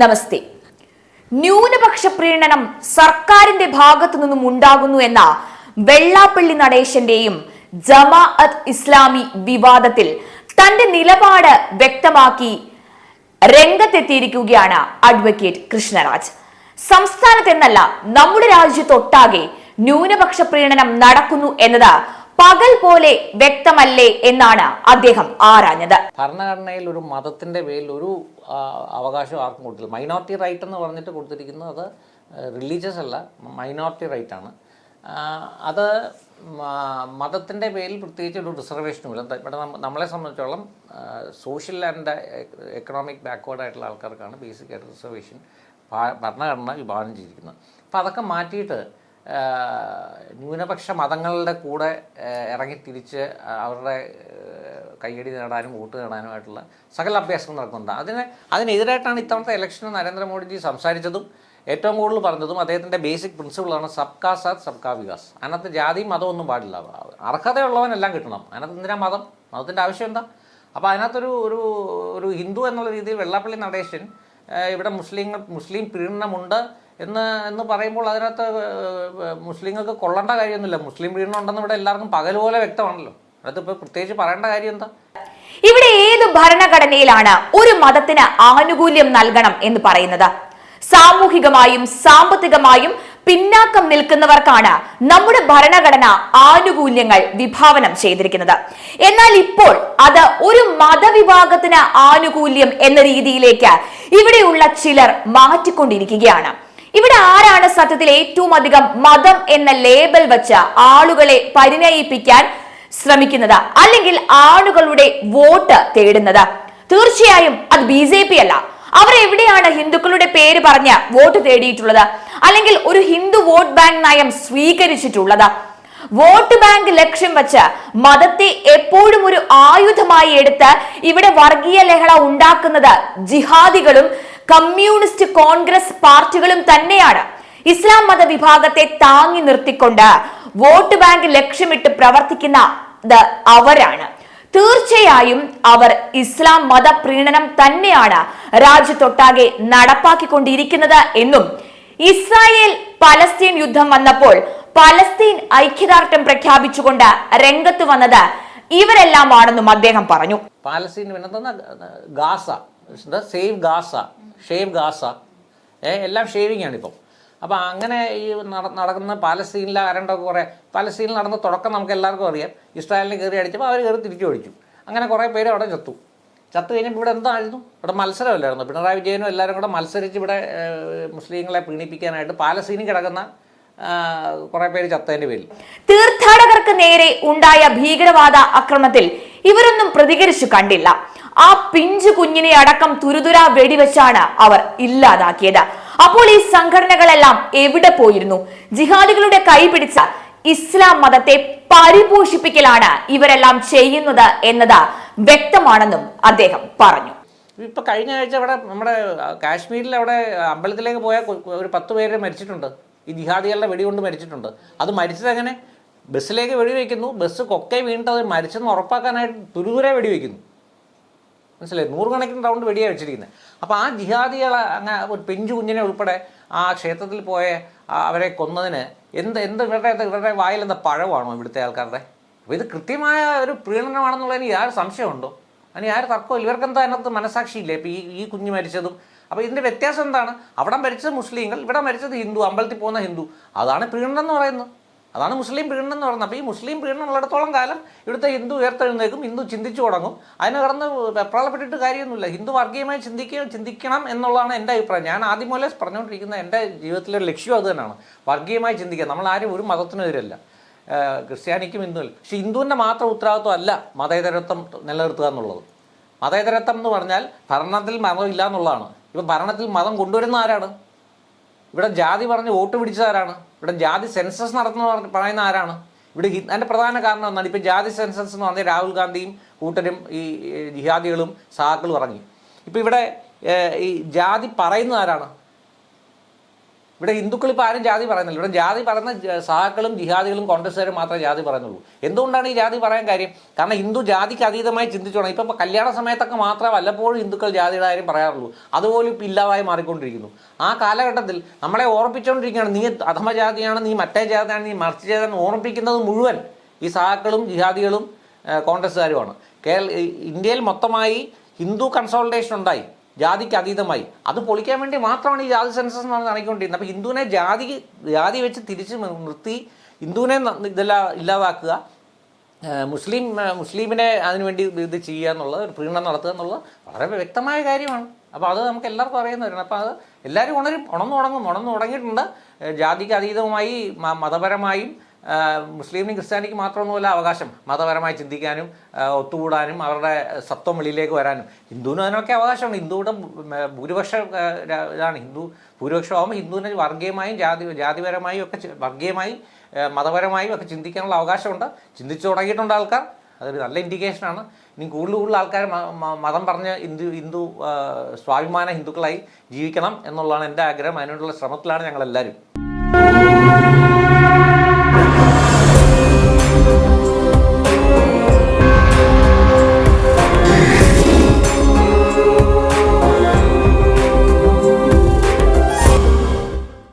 നമസ്തേ. ന്യൂനപക്ഷ പ്രീണനം സർക്കാരിന്റെ ഭാഗത്തു നിന്നും ഉണ്ടാകുന്നു എന്ന വെള്ളാപ്പള്ളി നടേശന്റെയും ജമാഅത്ത് ഇസ്ലാമി വിവാദത്തിൽ തന്റെ നിലപാട് വ്യക്തമാക്കി രംഗത്തെത്തിയിരിക്കുകയാണ് അഡ്വക്കേറ്റ് കൃഷ്ണരാജ്. സംസ്ഥാനത്തെന്നല്ല നമ്മുടെ രാജ്യത്തൊട്ടാകെ ന്യൂനപക്ഷ പ്രീണനം നടക്കുന്നു എന്നത് പകൽ പോലെ വ്യക്തമല്ലേ എന്നാണ് അദ്ദേഹം ആരാഞ്ഞത്. ഭരണഘടനയിൽ ഒരു മതത്തിന്റെ പേരിൽ ഒരു അവകാശം ആർക്കും കൊടുത്തില്ല. മൈനോറിറ്റി റൈറ്റ് എന്ന് പറഞ്ഞിട്ട് കൊടുത്തിരിക്കുന്നത് അത് റിലീജിയസ് അല്ല മൈനോറിറ്റി റൈറ്റ് ആണ്. അത് മതത്തിന്റെ പേരിൽ പ്രത്യേകിച്ച് ഒരു റിസർവേഷനും ഇല്ല. ഇവിടെ നമ്മളെ സംബന്ധിച്ചോളം സോഷ്യൽ ആൻഡ് എക്കണോമിക് ബാക്ക്വേർഡ് ആയിട്ടുള്ള ആൾക്കാർക്കാണ് ബേസിക് ആയിട്ട് റിസർവേഷൻ ഭരണഘടന വിഭാവനം ചെയ്തിരിക്കുന്നത്. അപ്പോൾ അതൊക്കെ മാറ്റിയിട്ട് ന്യൂനപക്ഷ മതങ്ങളുടെ കൂടെ ഇറങ്ങിത്തിരിച്ച് ഇറങ്ങി തിരിച്ച് അവരുടെ കയ്യടി നേടാനും വോട്ട് നേടാനുമായിട്ടുള്ള സകല അഭ്യാസങ്ങൾ നടക്കുന്നുണ്ട്. അതിന് അതിനെതിരായിട്ടാണ് ഇത്തവണത്തെ ഇലക്ഷന് നരേന്ദ്രമോദിജി സംസാരിച്ചതും ഏറ്റവും കൂടുതൽ പറഞ്ഞതും അദ്ദേഹത്തിന്റെ ബേസിക് പ്രിൻസിപ്പിളാണ് സബ്കാ സാത്ത് സബ്കാ വികാസ്. അതിനകത്ത് ജാതിയും മതവും ഒന്നും പാടില്ല. അർഹതയുള്ളവനെല്ലാം കിട്ടണം. അതിനകത്ത് എന്തിനാ മതം? മതത്തിന്റെ ആവശ്യം എന്താ? അപ്പോൾ അതിനകത്തൊരു ഒരു ഒരു ഹിന്ദു എന്നുള്ള രീതിയിൽ വെള്ളാപ്പള്ളി നടേശൻ ഇവിടെ മുസ്ലിങ്ങൾ മുസ്ലിം പ്രീണനമുണ്ട് എന്ന് എന്ന് പറയുമ്പോൾ അതിനകത്ത് മുസ്ലിങ്ങൾക്ക് കൊള്ളേണ്ട കാര്യമൊന്നുമില്ല. മുസ്ലിം വീണുണ്ടെന്ന് ഇവിടെ എല്ലാവർക്കും പകൽ പോലെ വ്യക്തമാണല്ലോ. ഇപ്പോൾ പ്രത്യേകിച്ച് പറയേണ്ട കാര്യം എന്താ? ഇവിടെ ഏത് ഭരണഘടനയിലാണ് ഒരു മതത്തിന് ആനുകൂല്യം നൽകണം എന്ന് പറയുന്നത്? സാമൂഹികമായും സാമ്പത്തികമായും പിന്നാക്കം നിൽക്കുന്നവർക്കാണ് നമ്മുടെ ഭരണഘടന ആനുകൂല്യങ്ങൾ വിഭാവനം ചെയ്തിരിക്കുന്നത്. എന്നാൽ ഇപ്പോൾ അത് ഒരു മതവിഭാഗത്തിന് ആനുകൂല്യം എന്ന രീതിയിലേക്ക് ഇവിടെയുള്ള ചിലർ മാറ്റിക്കൊണ്ടിരിക്കുകയാണ്. ഇവിടെ ആരാണ് സത്യത്തിൽ ഏറ്റവും അധികം മതം എന്ന ലേബൽ വെച്ച ആളുകളെ പരിണയിപ്പിക്കാൻ ശ്രമിക്കുന്നത്? അല്ലെങ്കിൽ ആളുകളുടെ വോട്ട് തേടുന്നത്? തീർച്ചയായും അത് ബി ജെ പി അല്ല. അവർ എവിടെയാണ് ഹിന്ദുക്കളുടെ പേര് പറഞ്ഞ് വോട്ട് തേടിയിട്ടുള്ളത്? അല്ലെങ്കിൽ ഒരു ഹിന്ദു വോട്ട് ബാങ്ക് നയം സ്വീകരിച്ചിട്ടുള്ളത്? വോട്ട് ബാങ്ക് ലക്ഷ്യം വെച്ച് മതത്തെ എപ്പോഴും ഒരു ആയുധമായി എടുത്ത് ഇവിടെ വർഗീയ ലഹള ഉണ്ടാക്കുന്നത് ജിഹാദികളും കമ്മ്യൂണിസ്റ്റ് കോൺഗ്രസ് പാർട്ടികളും തന്നെയാണ്. ഇസ്ലാം മത വിഭാഗത്തെ താങ്ങി നിർത്തിക്കൊണ്ട് വോട്ട് ബാങ്ക് ലക്ഷ്യമിട്ട് പ്രവർത്തിക്കുന്നത് അവരാണ്. തീർച്ചയായും അവർ ഇസ്ലാം മത പ്രീണനം തന്നെയാണ് രാജ്യത്തൊട്ടാകെ നടപ്പാക്കിക്കൊണ്ടിരിക്കുന്നത് എന്നും ഇസ്രായേൽ പലസ്തീൻ യുദ്ധം വന്നപ്പോൾ പലസ്തീൻ ഐക്യദാർഢ്യം പ്രഖ്യാപിച്ചുകൊണ്ട് രംഗത്ത് വന്നത് ഇവരെല്ലാമാണെന്നും അദ്ദേഹം പറഞ്ഞു. Palestine Gaza. Save Gaza shave Gaza എല്ലാം ഷേവിംഗ് ആണ് ഇപ്പം. അപ്പം അങ്ങനെ ഈ നട- നടക്കുന്ന പാലസ്തീനിലെ ആരണ്ടൊക്കെ കുറേ പാലസ്തീനിൽ നടന്ന തുടക്കം നമുക്ക് എല്ലാവർക്കും അറിയാം. ഇസ്രായേലിനെ കയറി അടിച്ചപ്പോൾ അവർ കയറി തിരിച്ചു ഓടിച്ചു. അങ്ങനെ കുറേ പേര് അവിടെ ചത്തു. ചത്തു കഴിഞ്ഞപ്പോൾ ഇവിടെ എന്തായിരുന്നു? ഇവിടെ മത്സരമല്ലായിരുന്നു. പിണറായി വിജയനും എല്ലാവരും കൂടെ മത്സരിച്ച് ഇവിടെ മുസ്ലിങ്ങളെ പീണിപ്പിക്കാനായിട്ട് പാലസ്തീനിൽ കിടക്കുന്ന കുറേ പേര് ചത്തതിന്റെ പേരിൽ. തീർത്ഥാടകർക്ക് നേരെ ഉണ്ടായ ഭീകരവാദ ആക്രമണത്തിൽ ഇവരൊന്നും പ്രതികരിച്ചു കണ്ടില്ല. ആ പിഞ്ചു കുഞ്ഞിനെ അടക്കം തുരുതുരാ വെടിവെച്ചാണ് അവർ ഇല്ലാതാക്കിയത്. അപ്പോൾ ഈ സംഘടനകളെല്ലാം എവിടെ പോയിരുന്നു? ജിഹാദികളുടെ കൈ പിടിച്ച ഇസ്ലാം മതത്തെ പരിപോഷിപ്പിക്കലാണ് ഇവരെല്ലാം ചെയ്യുന്നത് എന്നത് വ്യക്തമാണെന്നും അദ്ദേഹം പറഞ്ഞു. ഇപ്പൊ കഴിഞ്ഞ ആഴ്ച അവിടെ നമ്മുടെ കാശ്മീരിൽ അവിടെ അമ്പലത്തിലേക്ക് പോയ ഒരു പത്ത് പേര് മരിച്ചിട്ടുണ്ട്. ഈ ജിഹാദികളുടെ വെടികൊണ്ട് മരിച്ചിട്ടുണ്ട്. അത് മരിച്ചത് എങ്ങനെ? ബസ്സിലേക്ക് വെടിവെക്കുന്നു. ബസ് കൊക്കെ വീണിട്ട് അത് മരിച്ചെന്ന് ഉറപ്പാക്കാനായിട്ട് തുരുതുരെ വെടിവെക്കുന്നു. മനസ്സിലായി? നൂറുകണക്കിന് റൗണ്ട് വെടിയാണ് വെച്ചിരിക്കുന്നത് അപ്പോൾ ആ ജിഹാദികളെ അങ്ങനെ ഒരു പെഞ്ചു കുഞ്ഞിനെ ഉൾപ്പെടെ ആ ക്ഷേത്രത്തിൽ പോയ അവരെ കൊന്നതിന് എന്ത് എന്ത് ഇവരുടെ ഇവരുടെ വായിൽ എന്താ പഴമാണോ ഇവിടുത്തെ ആൾക്കാരുടെ? അപ്പോൾ ഇത് കൃത്യമായ ഒരു പ്രീണനമാണെന്നുള്ളതിന് യാതൊരു സംശയമുണ്ടോ? അതിന് യാതൊരു തർക്കമില്ല ഇവർക്ക് എന്താ അതിനകത്ത് മനസാക്ഷിയില്ലേ? ഇപ്പോൾ ഈ ഈ കുഞ്ഞ് മരിച്ചതും. അപ്പോൾ ഇതിന്റെ വ്യത്യാസം എന്താണ്? അവിടെ മരിച്ചത് മുസ്ലിങ്ങൾ ഇവിടെ മരിച്ചത് ഹിന്ദു അമ്പലത്തിൽ പോകുന്ന ഹിന്ദു. അതാണ് പ്രീണനം എന്ന് പറയുന്നത്. അതാണ് മുസ്ലിം പീഡനം എന്ന് പറയുന്നത്. അപ്പോൾ ഈ മുസ്ലിം പീഡനം ഉള്ളിടത്തോളം കാലം ഇവിടുത്തെ ഹിന്ദു ഉയർത്തെഴുന്നേക്കും ഹിന്ദു ചിന്തിച്ചു തുടങ്ങും. അതിനെ കടന്ന് വെപ്രാളപ്പെട്ടിട്ട് കാര്യമൊന്നുമില്ല. ഹിന്ദു വർഗീയമായി ചിന്തിക്കുക ചിന്തിക്കണം എന്നുള്ളതാണ് എന്റെ അഭിപ്രായം. ഞാൻ ആദ്യം മുതലേ പറഞ്ഞുകൊണ്ടിരിക്കുന്ന എന്റെ ജീവിതത്തിലെ ലക്ഷ്യം അത് തന്നെയാണ്. വർഗീയമായി ചിന്തിക്കുക നമ്മൾ ആരും ഒരു മതത്തിനെതിരല്ല ക്രിസ്ത്യാനിക്കും ഹിന്ദുവിൽ പക്ഷേ ഹിന്ദുവിന്റെ മാത്രം ഉത്തരവാദിത്വം അല്ല മതേതരത്വം നിലനിർത്തുക എന്നുള്ളത്. മതേതരത്വം എന്ന് പറഞ്ഞാൽ ഭരണത്തിൽ മതം ഇല്ല എന്നുള്ളതാണ്. ഇപ്പം ഭരണത്തിൽ മതം കൊണ്ടുവരുന്ന ആരാണ്? ഇവിടെ ജാതി പറഞ്ഞ് വോട്ട് പിടിച്ചത് ആരാണ് ഇവിടെ ജാതി സെൻസസ് നടത്തുന്ന പറയുന്ന ആരാണ്? ഇവിടെ അതിന്റെ പ്രധാന കാരണം എന്താണ്? ഇപ്പം ജാതി സെൻസസ് എന്ന് പറഞ്ഞാൽ രാഹുൽ ഗാന്ധിയും കൂട്ടരും ഈ ജിഹാദികളും സഹാക്കളും ഇറങ്ങി. ഇപ്പം ഇവിടെ ഈ ജാതി പറയുന്ന ആരാണ്? ഇവിടെ ഹിന്ദുക്കൾ ഇപ്പോൾ ആരും ജാതി പറയുന്നില്ല. ഇവിടെ ജാതി പറയുന്ന സഹാക്കളും ജിഹാദികളും കോൺഗ്രസ്സുകാരും മാത്രമേ ജാതി പറയുന്നുള്ളൂ. എന്തുകൊണ്ടാണ് ഈ ജാതി പറയാൻ കാര്യം? കാരണം ഹിന്ദു ജാതിക്ക് അതീതമായി ചിന്തിച്ചോണം. ഇപ്പം കല്യാണ സമയത്തൊക്കെ മാത്രമേ വല്ലപ്പോഴും ഹിന്ദുക്കൾ ജാതിയുടെ കാര്യം പറയാറുള്ളൂ. അതുപോലും ഇപ്പം ഇല്ലാതായി മാറിക്കൊണ്ടിരിക്കുന്നു. ആ കാലഘട്ടത്തിൽ നമ്മളെ ഓർപ്പിച്ചുകൊണ്ടിരിക്കുകയാണ് നീ അധമജാതിയാണ് നീ മറ്റേ ജാതിയാണ് നീ മറിച്ച് ജാതിയാണ് ഓർമ്മിപ്പിക്കുന്നത് മുഴുവൻ ഈ സഹാക്കളും ജിഹാദികളും കോൺഗ്രസ്സുകാരുമാണ്. കേരള ഇന്ത്യയിൽ മൊത്തമായി ഹിന്ദു കൺസോൾട്ടേഷൻ ഉണ്ടായി. ജാതിക്ക് അതീതമായി. അത് പൊളിക്കാൻ വേണ്ടി മാത്രമാണ് ഈ ജാതി സെൻസസ് എന്ന് നടക്കൊണ്ടിരുന്നത് അപ്പോൾ ഹിന്ദുവിനെ ജാതി ജാതി വെച്ച് തിരിച്ച് നിർത്തി ഹിന്ദുവിനെ ഇതെല്ലാം ഇല്ലാതാക്കുക മുസ്ലിം മുസ്ലിമിനെ അതിനുവേണ്ടി ഇത് ചെയ്യുക എന്നുള്ളത് ഒരു പ്രീണനം നടത്തുക എന്നുള്ളത് വളരെ വ്യക്തമായ കാര്യമാണ്. അപ്പോൾ അത് നമുക്ക് എല്ലാവർക്കും അറിയുന്നവരാണ് അപ്പോൾ അത് എല്ലാവരും ഉണരും ഉണർന്നു ഉണങ്ങും ഉണർന്നു തുടങ്ങിയിട്ടുണ്ട് ഏഹ് ജാതിക്ക് അതീതമായി മതപരമായും മുസ്ലിമിനും ക്രിസ്ത്യാനിക്കും മാത്രമൊന്നുമല്ല അവകാശം. മതപരമായി ചിന്തിക്കാനും ഒത്തുകൂടാനും അവരുടെ സത്വം വെളിയിലേക്ക് വരാനും. ഹിന്ദുവിനും അതിനൊക്കെ അവകാശമാണ് ഹിന്ദുവിടെ ഭൂരിപക്ഷ ഇതാണ്. ഹിന്ദു ഭൂരിപക്ഷമാകുമ്പോൾ ഹിന്ദുവിനെ വർഗീയമായും ജാതി ജാതിപരമായും ഒക്കെ വർഗീയമായി മതപരമായും ഒക്കെ ചിന്തിക്കാനുള്ള അവകാശമുണ്ട്. ചിന്തിച്ചു തുടങ്ങിയിട്ടുണ്ട് ആൾക്കാർ. അതൊരു നല്ല ഇൻഡിക്കേഷനാണ് ഇനി കൂടുതൽ കൂടുതൽ ആൾക്കാർ മതം പറഞ്ഞ് ഹിന്ദു ഹിന്ദു സ്വാഭിമാന ഹിന്ദുക്കളായി ജീവിക്കണം എന്നുള്ളതാണ് എന്റെ ആഗ്രഹം. അതിനുള്ള ശ്രമത്തിലാണ് ഞങ്ങളെല്ലാവരും.